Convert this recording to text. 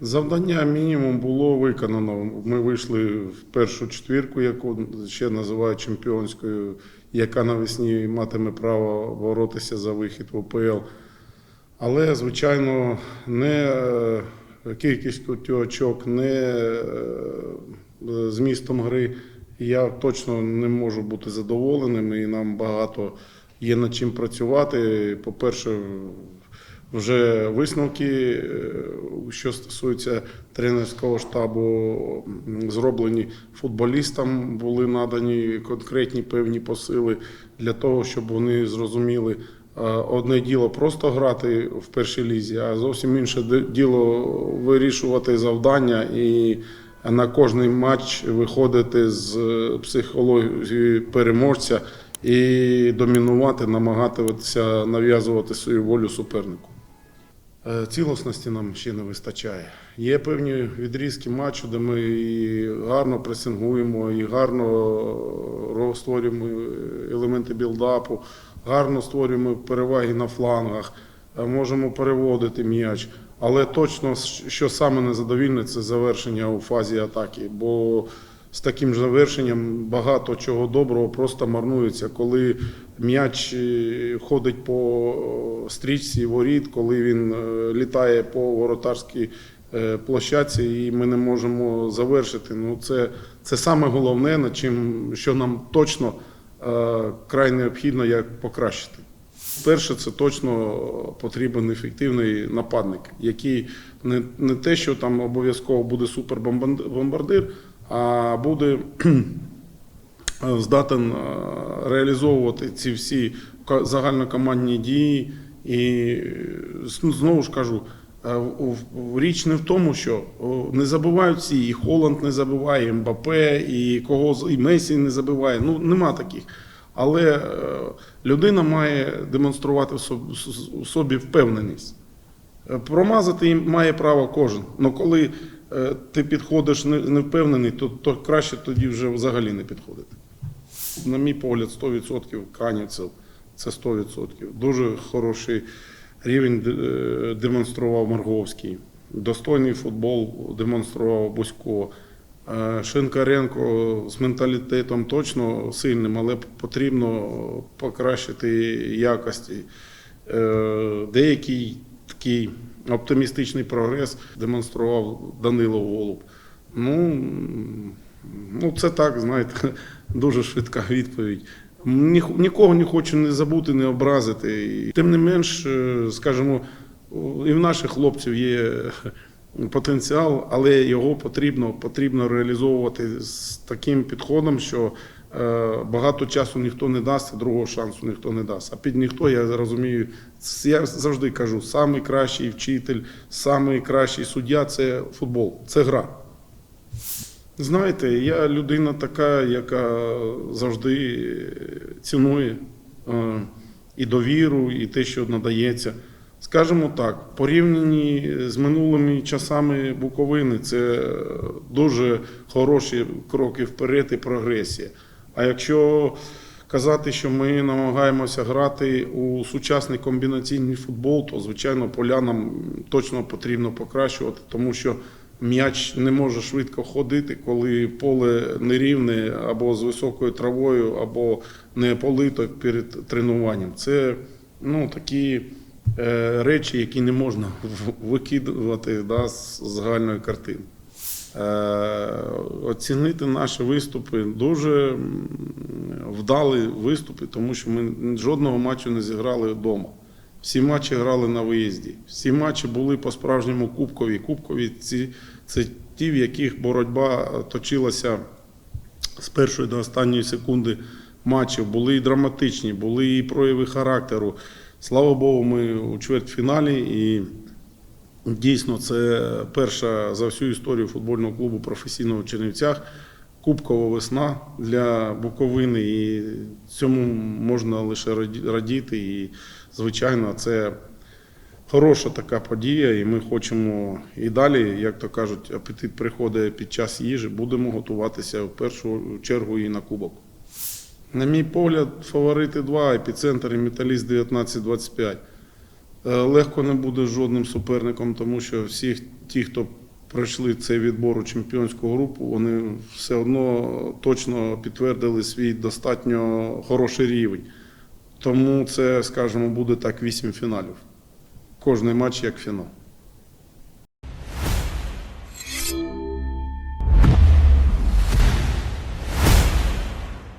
Завдання мінімум було виконано. Ми вийшли в першу четвірку, яку ще називають чемпіонською, яка навесні матиме право боротися за вихід в ОПЛ. Але, звичайно, не е, кількістю очок, не е, змістом гри я точно не можу бути задоволеним, і нам багато є над чим працювати. По-перше, вже висновки, е, що стосується тренерського штабу, зроблені футболістам, були надані конкретні певні посили для того, щоб вони зрозуміли. е, Одне діло просто грати в першій лізі, а зовсім інше діло вирішувати завдання і на кожний матч виходити з е, психології переможця і домінувати, намагатися нав'язувати свою волю супернику. Е, Цілісності нам ще не вистачає. Є певні відрізки матчу, де ми і гарно пресингуємо, і гарно створюємо елементи білдапу, гарно створюємо переваги на флангах, е, можемо переводити м'яч. Але точно, що саме незадовільне, це завершення у фазі атаки. Бо з таким завершенням багато чого доброго просто марнується, коли м'яч е, ходить по стрічці воріт, коли він е, літає по воротарській е, площадці, і ми не можемо завершити. Ну це, це саме головне, над чим що нам точно е, край необхідно як покращити. Перше, це точно потрібен ефективний нападник, який не, не те, що там обов'язково буде супербомбардир, буде здатен реалізовувати ці всі загальнокомандні дії. І е, знову ж кажу, річ не в тому, що не забувають всі, і Холланд не забиває, і Мбапе, і кого і Месі не забиває. Ну нема таких. Але е, людина має демонструвати в собі, впевненість. Промазати їм має право кожен. Але коли ти підходиш не- невпевнений, то, то краще тоді вже взагалі не підходити. На мій погляд, 100% Канівцев це 100%. Дуже хороший рівень е, демонстрував Марговський. Достойний футбол демонстрував Бусько. Е, Шинкаренко з менталітетом точно сильним, але потрібно покращити якості. Е, Деякий такий оптимістичний прогрес демонстрував Данило Голуб. Ну, ну це так, знаєте, дуже швидка відповідь. Ні- Нікого не хочу не забути, не образити. Тим не менш, е, скажімо, і в наших хлопців є потенціал, але його потрібно, потрібно реалізовувати з таким підходом, що багато часу ніхто не дасть, другого шансу ніхто не дасть. А під ніхто, я розумію, я завжди кажу, самий кращий вчитель, самий кращий суддя це футбол, це гра. Знаєте, я людина така, яка завжди цінує е, і довіру, і те, що надається. Скажімо так, порівняні з минулими часами Буковини, це дуже хороші кроки вперед і прогресія. А якщо казати, що ми намагаємося грати у сучасний комбінаційний футбол, то звичайно поля нам точно потрібно покращувати, тому що м'яч не може швидко ходити, коли поле нерівне або з високою травою, або не полито перед тренуванням. Це ну, такі е, речі, які не можна викидувати да, з загальної картини. Е, оцінити наші виступи дуже м, вдалі виступи, тому що ми жодного матчу не зіграли вдома. Всі матчі грали на виїзді. Всі матчі були по-справжньому кубкові. Кубкові ці, це ті, в яких боротьба точилася з першої до останньої секунди матчів. Були і драматичні, були і прояви характеру. Слава Богу, ми у чвертьфіналі і Дійсно, це перша за всю історію футбольного клубу професійного в Чернівцях. Кубкова весна для Буковини, і цьому можна лише радіти. І, звичайно, це хороша така подія, і ми хочемо і далі, як то кажуть, апетит приходить під час їжі, будемо готуватися в першу чергу і на кубок. На мій погляд, фаворити два епіцентр і металіст 19-25. Е, Легко не буде жодним суперником, тому що всі ті, хто пройшли цей відбор у чемпіонську групу, вони все одно точно підтвердили свій достатньо хороший рівень. Тому це, скажімо, буде так вісім фіналів. Кожний матч як фінал.